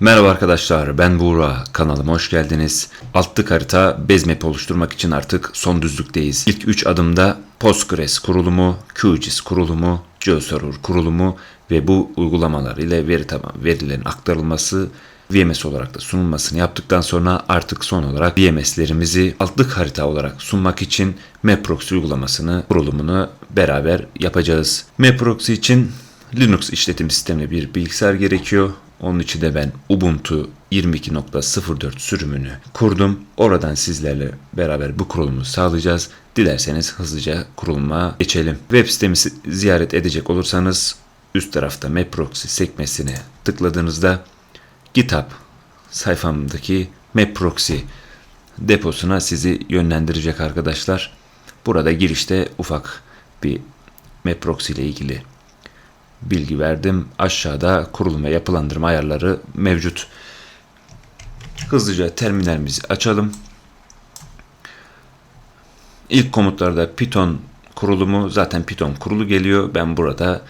Merhaba arkadaşlar ben Buğra kanalıma hoş geldiniz. Altlık harita Bezmap oluşturmak için artık son düzlükteyiz. İlk 3 adımda Postgres kurulumu, QGIS kurulumu, GeoServer kurulumu ve bu uygulamalar ile veri taban verilerin aktarılması VMS olarak da sunulmasını yaptıktan sonra artık son olarak VMS'lerimizi altlık harita olarak sunmak için MapProxy uygulamasını kurulumunu beraber yapacağız. MapProxy için Linux işletim sistemli bir bilgisayar gerekiyor. Onun için de ben Ubuntu 22.04 sürümünü kurdum. Oradan sizlerle beraber bu kurulumu sağlayacağız. Dilerseniz hızlıca kuruluma geçelim. Web sitemizi ziyaret edecek olursanız üst tarafta MapProxy sekmesine tıkladığınızda GitHub sayfamdaki MapProxy deposuna sizi yönlendirecek arkadaşlar. Burada girişte ufak bir MapProxy ile ilgili bilgi verdim. Aşağıda kurulum ve yapılandırma ayarları mevcut. Hızlıca terminalimizi açalım. İlk komutlarda Python kurulumu zaten Python kurulu geliyor. Ben burada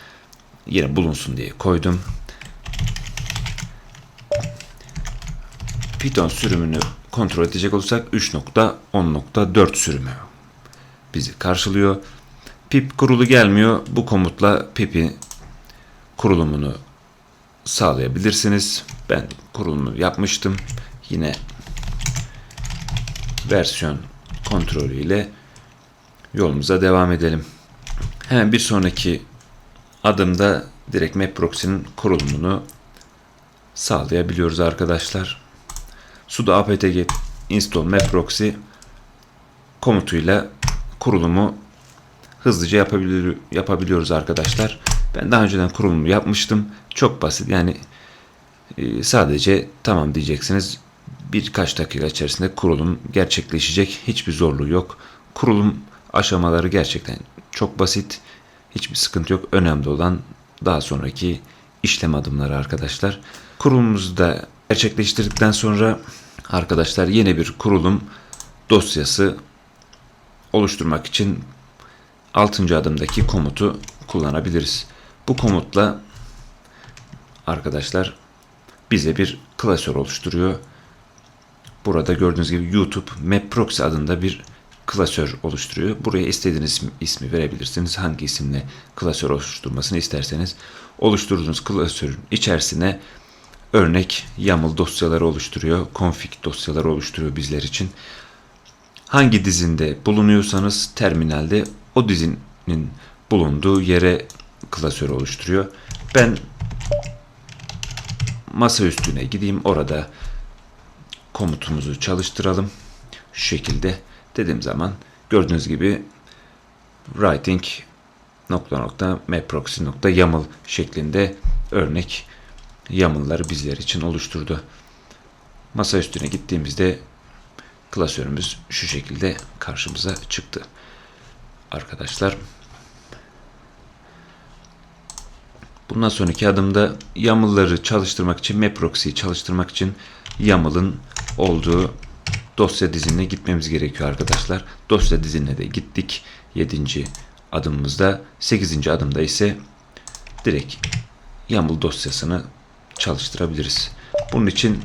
yine bulunsun diye koydum. Python sürümünü kontrol edecek olursak 3.10.4 sürümü bizi karşılıyor. Pip kurulu gelmiyor. Bu komutla pipi kurulumunu sağlayabilirsiniz. Ben kurulumu yapmıştım. Yine versiyon kontrolü ile yolumuza devam edelim. Hemen bir sonraki adımda direkt MapProxy'nin kurulumunu sağlayabiliyoruz arkadaşlar. sudo apt get install MapProxy komutuyla kurulumu hızlıca yapabiliyor, yapabiliyoruz arkadaşlar. Ben daha önceden kurulumu yapmıştım. Çok basit yani e, sadece tamam diyeceksiniz. Birkaç dakika içerisinde kurulum gerçekleşecek. Hiçbir zorluğu yok. Kurulum aşamaları gerçekten çok basit. Hiçbir sıkıntı yok. Önemli olan daha sonraki işlem adımları arkadaşlar. Kurulumumuzu da gerçekleştirdikten sonra arkadaşlar yeni bir kurulum dosyası oluşturmak için 6. adımdaki komutu kullanabiliriz. Bu komutla arkadaşlar bize bir klasör oluşturuyor. Burada gördüğünüz gibi YouTube Map Proxy adında bir klasör oluşturuyor. Buraya istediğiniz ismi verebilirsiniz. Hangi isimle klasör oluşturmasını isterseniz oluşturduğunuz klasörün içerisine örnek YAML dosyaları oluşturuyor. Config dosyaları oluşturuyor bizler için. Hangi dizinde bulunuyorsanız terminalde o dizinin bulunduğu yere klasörü oluşturuyor. Ben masa üstüne gideyim orada komutumuzu çalıştıralım. Şu şekilde dediğim zaman gördüğünüz gibi writing nokta nokta mapproxy nokta yaml şeklinde örnek YAML'ları bizler için oluşturdu. Masa üstüne gittiğimizde klasörümüz şu şekilde karşımıza çıktı. Arkadaşlar Bundan sonraki adımda YAML'ları çalıştırmak için, MapProxy'yi çalıştırmak için YAML'ın olduğu dosya dizinine gitmemiz gerekiyor arkadaşlar. Dosya dizinine de gittik. 7. adımımızda. 8. adımda ise direkt YAML dosyasını çalıştırabiliriz. Bunun için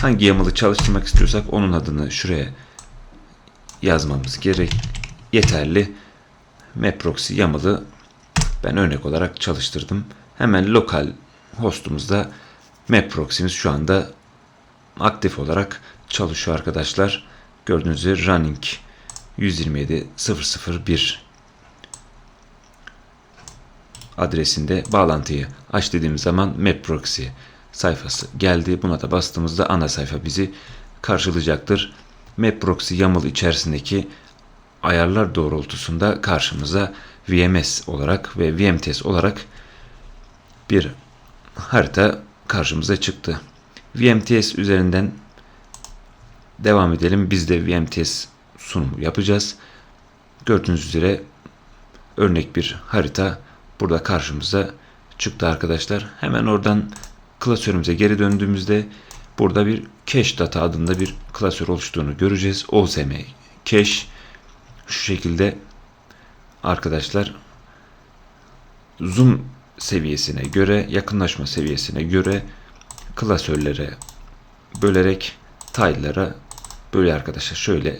hangi YAML'ı çalıştırmak istiyorsak onun adını şuraya yazmamız gerek yeterli. MapProxy YAML'ı ben örnek olarak çalıştırdım. Hemen lokal hostumuzda map proxy'miz şu anda aktif olarak çalışıyor arkadaşlar. Gördüğünüz üzere running 127.001 adresinde bağlantıyı aç dediğimiz zaman map proxy sayfası geldi. Buna da bastığımızda ana sayfa bizi karşılayacaktır. Map proxy YAML içerisindeki ayarlar doğrultusunda karşımıza VMS olarak ve VMTS olarak bir harita karşımıza çıktı. VMTS üzerinden devam edelim. Biz de VMTS sunumu yapacağız. Gördüğünüz üzere örnek bir harita burada karşımıza çıktı arkadaşlar. Hemen oradan klasörümüze geri döndüğümüzde burada bir cache data adında bir klasör oluştuğunu göreceğiz. OSM cache şu şekilde arkadaşlar zoom seviyesine göre yakınlaşma seviyesine göre klasörlere bölerek tile'lara böyle arkadaşlar şöyle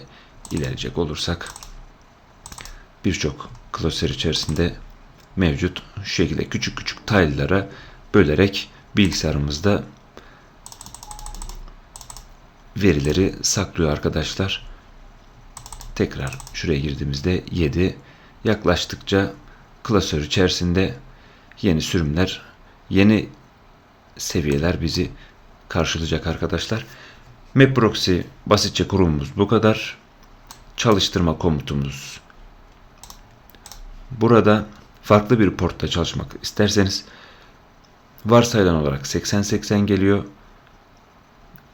ilerleyecek olursak birçok klasör içerisinde mevcut şu şekilde küçük küçük tile'lara bölerek bilgisayarımızda verileri saklıyor arkadaşlar. Tekrar şuraya girdiğimizde 7 yaklaştıkça klasör içerisinde yeni sürümler, yeni seviyeler bizi karşılayacak arkadaşlar. MapProxy basitçe kurulumumuz bu kadar. Çalıştırma komutumuz burada farklı bir portta çalışmak isterseniz varsayılan olarak 80-80 geliyor.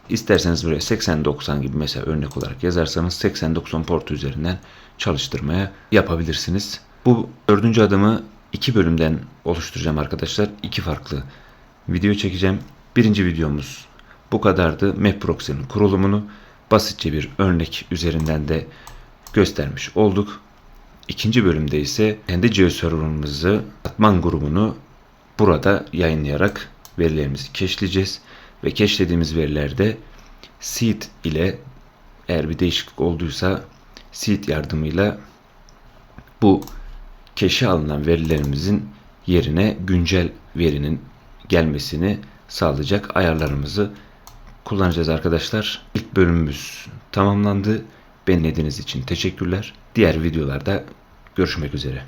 İsterseniz buraya 80-90 gibi mesela örnek olarak yazarsanız 80-90 port üzerinden çalıştırmaya yapabilirsiniz. Bu dördüncü adımı iki bölümden oluşturacağım arkadaşlar. İki farklı video çekeceğim. Birinci videomuz bu kadardı. MapProxy'nin kurulumunu basitçe bir örnek üzerinden de göstermiş olduk. İkinci bölümde ise kendi geoserver'ımızı, Atman grubunu burada yayınlayarak verilerimizi keşleyeceğiz. Ve keşlediğimiz verilerde seed ile eğer bir değişiklik olduysa seed yardımıyla bu keşe alınan verilerimizin yerine güncel verinin gelmesini sağlayacak ayarlarımızı kullanacağız arkadaşlar. İlk bölümümüz tamamlandı. Beni için teşekkürler. Diğer videolarda görüşmek üzere.